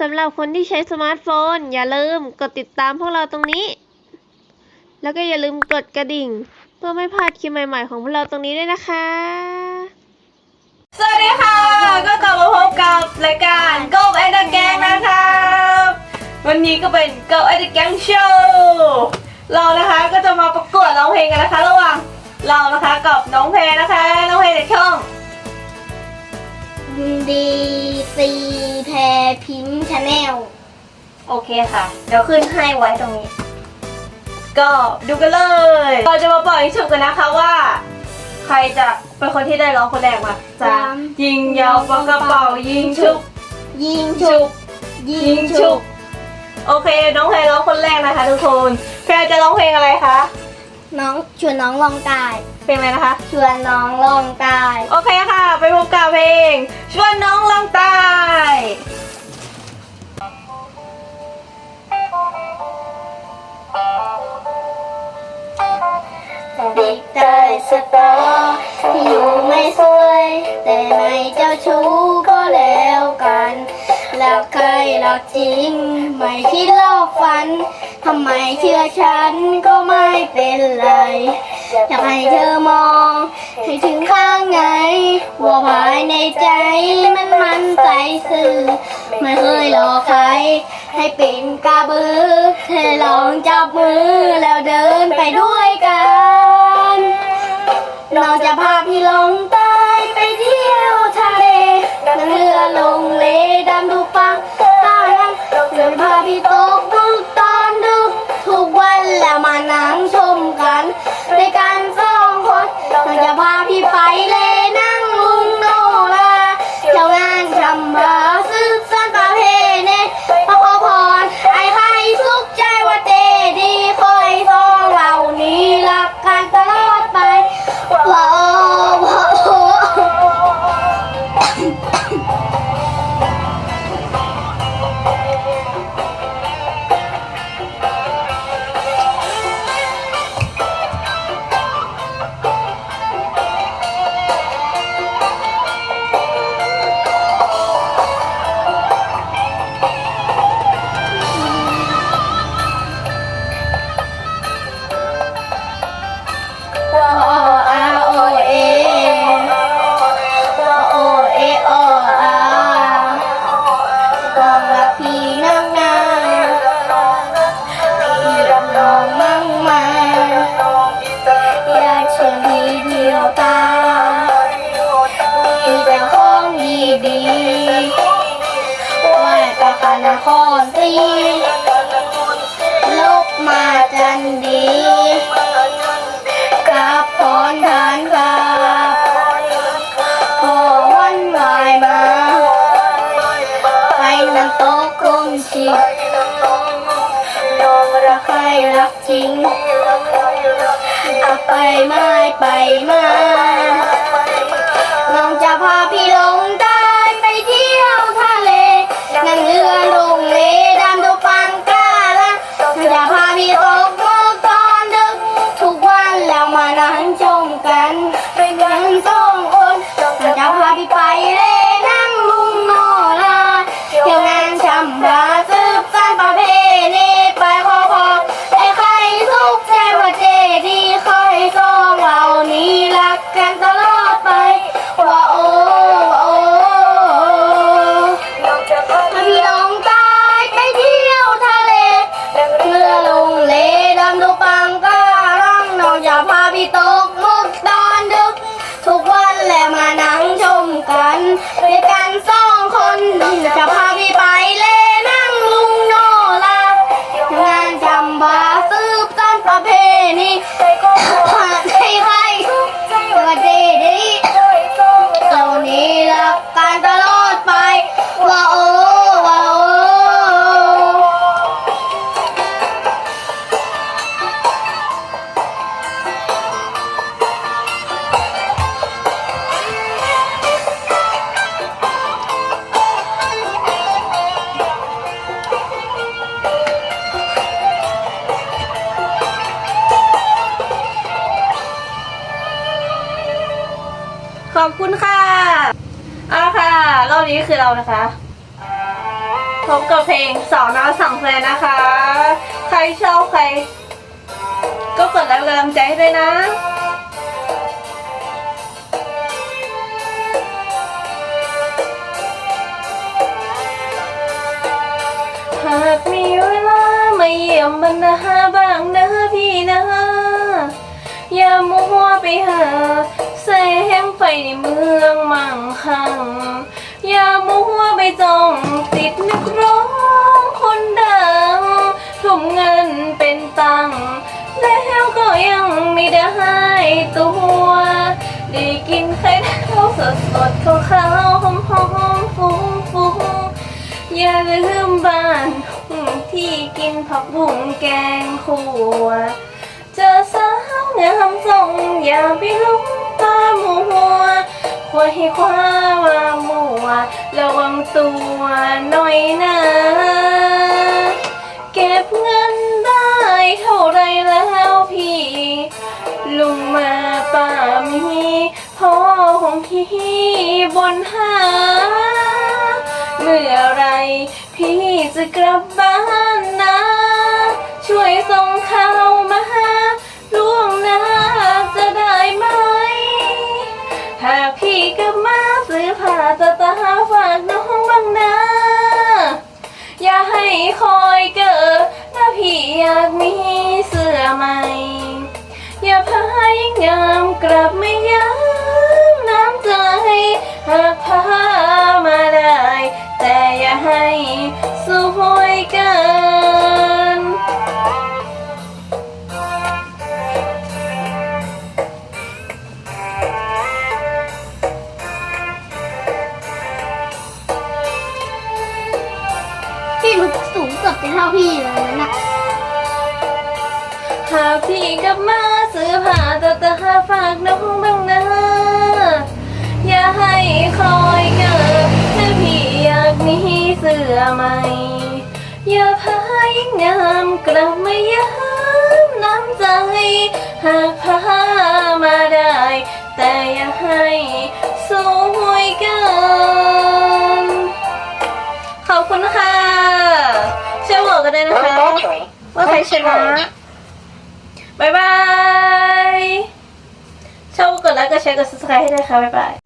สำหรับคนที่ใช้สมาร์ทโฟน อย่าลืมกดติดตามพวกเราตรงนี้ แล้วก็อย่าลืมกดกระดิ่ง เพื่อไม่พลาดคลิปใหม่ ๆ ของพวกเราตรงนี้ด้วยนะคะ สวัสดีค่ะ ก็กลับมาพบกับรายการโกบไอเดอะแกงนะครับ วันนี้ก็เป็นโกบไอเดอะแกงโชว์เรานะคะก็จะมาประกวดร้องเพลงกันนะคะ ระหว่างเรานะคะกับน้องเพลงนะคะ น้องเพลงจากช่องดีซีแพรพิมพ์ชาแนลโอเคค่ะ เดี๋ยวขึ้นให้ไว้ตรงนี้ ก็ดูกันเลย เราจะมาปล่อยฉุบกันนะคะว่า ใครจะเป็นคนที่ได้ร้องคนแรกมาสาม ยิงยาวปากกระเป๋ายิงชุบยิงชุบ ยิยิงงชุชุบบโอเค น้องเพลงร้องคนแรกนะคะทุกคนเพลงจะร้องเพลงอะไรคะน้องชวนน้องลองตายเพลงอะไรนะคะ ชวนน้องลองตาย โอเคค่ะ ไปพบกับเพลง ชวนน้อง ได้สตอที่อยู่ไม่สวย แต่ไม่เจ้าชู้ก็แล้วกันรักใครรักจริง ไม่คิดลอกฝันทำไมเชื่อฉันก็ไม่เป็นไร อยากให้เธอมอง ให้ถึงข้างในว่าภายในใจมันมันใจซื่อไม่เคยหลอกใคร ให้เป็นกระบือให้ลองจับมือแล้วเดินไปด้วยกัน เราจะพาพี่ลงใต้ นครศรีลบมาจันดีกับพรทานครับขอวันวายมา ไปน้ำตกคงชิดน้องรักใครรักจริงอาไปไม่ไปมา อ ขอบคุณค่ะเอาละค่ะรอบนี้คือเรานะคะพบกับเพลงสาวน้อยสั่งแฟนนะคะ ใครชอบใคร ก็กดไลค์กำลังใจให้ด้วยนะหากมีเวลามาเยี่ยมบรรณาบ้างนะพี่นะอย่ามัวไปหา แสงไฟในเมืองมั่งคั่งอย่ามัวไปจ้องติดนักร้องคนดังทุ่มเงินเป็นตังค์แล้วก็ยังไม่ได้ตัว ได้กินไข่ดาวสดสดๆขาวขาวหอมหอมๆฟุ้งฟุ้งๆอย่าลืมบ้านที่กินผักบุ้งแกงขัวเจอสาวงามทรงอย่าไป ควรให้คว้าว่ามัวระวังตัวหน่อยนะ เก็บเงินได้เท่าไรแล้วพี่ ลุงมาป่ามีพ่อของพี่บนหา เมื่อไรพี่จะกลับบ้านนะ ช่วยส่ง อยากมีเสื้อใหม่ อย่าพายงามกลับไม่ย้ำน้ำใจหากพามาาพี่กลับมาซื้อผ้าจะจะหาฝากน้องบ้างนะ อย่าให้คอยเกิดถ้าพี่อยากมีเสื้อใหม่ อย่าพายงามกลับมาย้ำน้ำใจ หากพามาได้ แต่อย่าให้สวยเกินขอบคุณค่ะช่วยบอกกันด้วยนะคะ ว่าใครชนะ บ๊ายบายชอบกดไลค์กดแชร์กด subscribe ให้ด้วยค่ะบ๊ายบาย